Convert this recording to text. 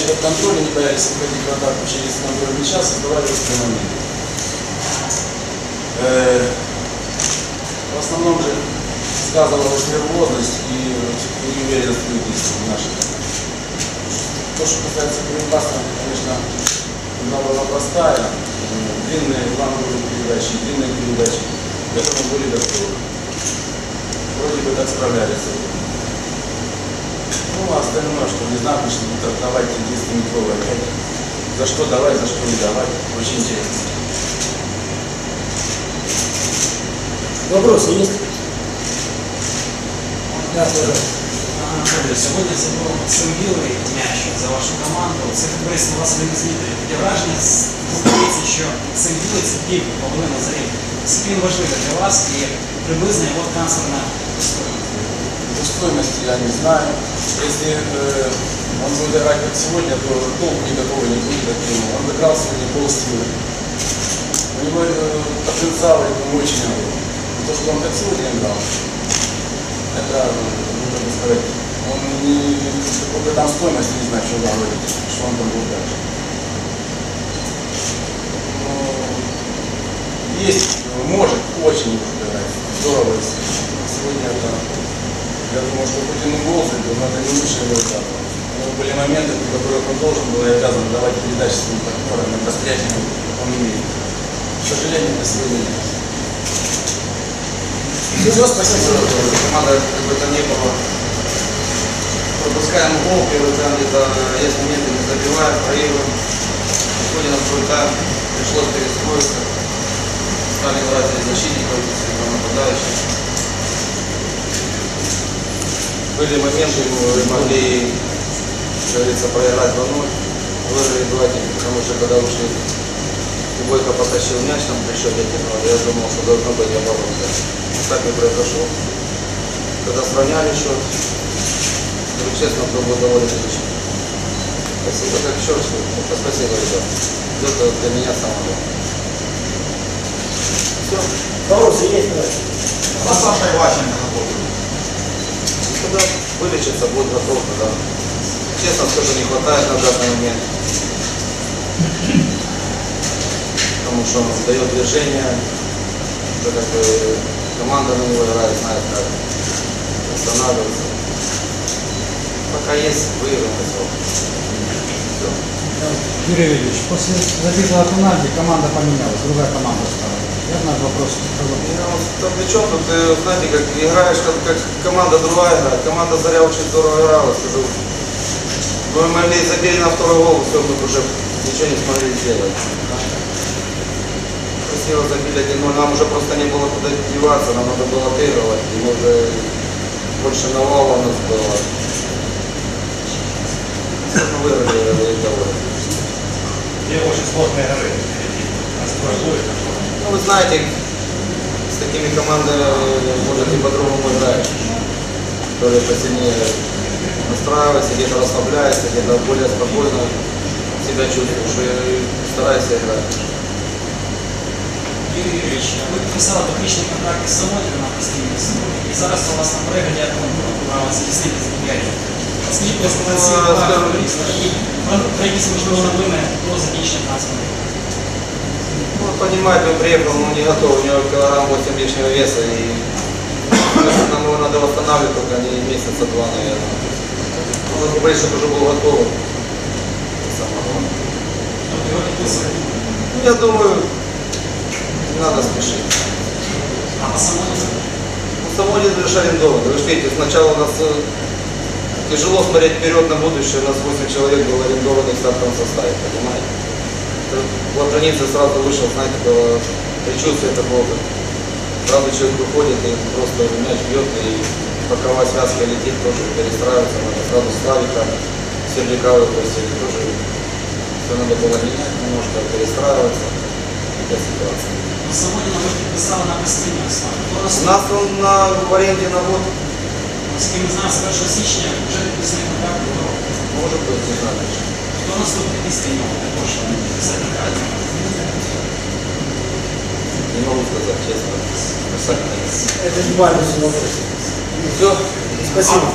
мяч под контроль, не боялись выходить в атаку через контроль мяча, создавали острые моменты. Э, В основном же сказывалась нервозность и все-таки неуверенность в действиях наших. То, что касается Кривбаса, конечно, была простая. Длинные фланговые передачи, длинные передачи. К этому были готовы. Вроде бы так справлялись. Ну, а остальное, что не знаю, что не трактовать 10-метровый опять. За что давать, за что не давать. Очень интересно. Вопросы есть? Да, пожалуйста. Анатолій, сьогодні забив Симвілий м'яч за вашу команду. Це футболіст у вас один із лідерів. Таке враження здається, що Симвілий це пів половина за рік. Скільки він важливий для вас і приблизно його трансферна стоїть. По стоимости я не знаю. Если э, он будет играть как сегодня, то толку никакого не будет от него. Он играл сегодня полсилы. У него э, потенциал я думаю, очень огромный. То, что он как сегодня играл, это, э, можно бы сказать, он не, какой там стоимости не знаю, что говорить, что он там будет дальше. Но есть, э, может очень играть. Здорово, если сегодня это я думаю, что Путин и гол забил, но это не лучший. У него были моменты, при которых он должен был и обязан давать передачи своим партнерам, на настоящем он умеет. К сожалению, на сегодня нет. Все, спасибо. команда как бы там не было. Пропускаем гол, первый тайм где-то есть моменты, не забиваем, проигрываем. Сегодня на второй тайм пришлось перестроиться. Стали играть защитников, нападающих. Были моменты, мы могли, как говорится, проиграть 2-0. Выиграли 2-1, потому что когда ушли, Бойко потащил мяч нам при счете 1 я думал, что должно быть оборот. Так и произошло. Когда сравняли счет, скажу честно, был бы доволен лично. Спасибо, как еще раз, ну, спасибо, ребят. Это для меня самое главное. Все. Вопросы есть? А Саша Иващенко готов. Когда вылечится, будет готов, да. Честно скажу, не хватает на данный момент. Потому что он дает движение, уже как бы команда на него играет, знает как останавливаться. Пока есть, выиграем все. Юрий Юрьевич, после забитого пенальти команда поменялась, другая команда стала. Вопрос? Я там при чем тут, ты, знаете, как играешь, как, как команда другая играет. Команда Заря очень здорово играла, скажу. Мы могли забили на второй гол, все, мы уже ничего не смогли сделать. Красиво забили 1 нам уже просто не было куда деваться, нам надо было отыгрывать, и уже больше навала у нас было. Все, мы выиграли, и довольны. Две очень сложные игры впереди. Настрой будет такой. Ну, вы знаете, с такими командами можно и по-другому играть. То ли посильнее настраиваться, где-то расслабляешься, где-то более спокойно себя чувствуешь и старайся играть. Юрій Юрійович, ви підписали технічний контракт із Самотіна на постійній основі. І зараз у вас на перегляді автомобільного права захиснити з Бульгарії. Скажіть, будь ласка, про ці Ну, два скажу. футболіста і про про якісь можливо новини до закінчення трансферу. Ну, понимаете, он приехал, но не готов, у него килограмм 8 лишнего веса, и нам его надо восстанавливать только не месяца два, наверное. Ну, Он говорит, чтобы уже был готов. Ну, я думаю, не надо спешить. А по Самотіну? Ну, Самолет лишь арендован. Вы же видите, сначала у нас э, тяжело смотреть вперед на будущее. У нас 8 человек было арендованных в стартовом составе, понимаете? Это Вот границы сразу вышел, знаете, было предчувствие такого, как сразу человек выходит и просто мяч бьет, и боковая связка летит, тоже перестраиваться надо. Сразу Славика, Сердюка выпустили, тоже все надо было менять, немножко перестраиваться. Такая ситуация. Ну, Самотіна ви підписали на постійній основі. Хто У наступний? нас он на, в аренде на год, Наскільки ми знаємо, з 1 січня вже підписаний контракт до року. может быть, не знаю. Хто наступний нього також контракт? Не могу сказать, честно. Это не важно. Все. Спасибо.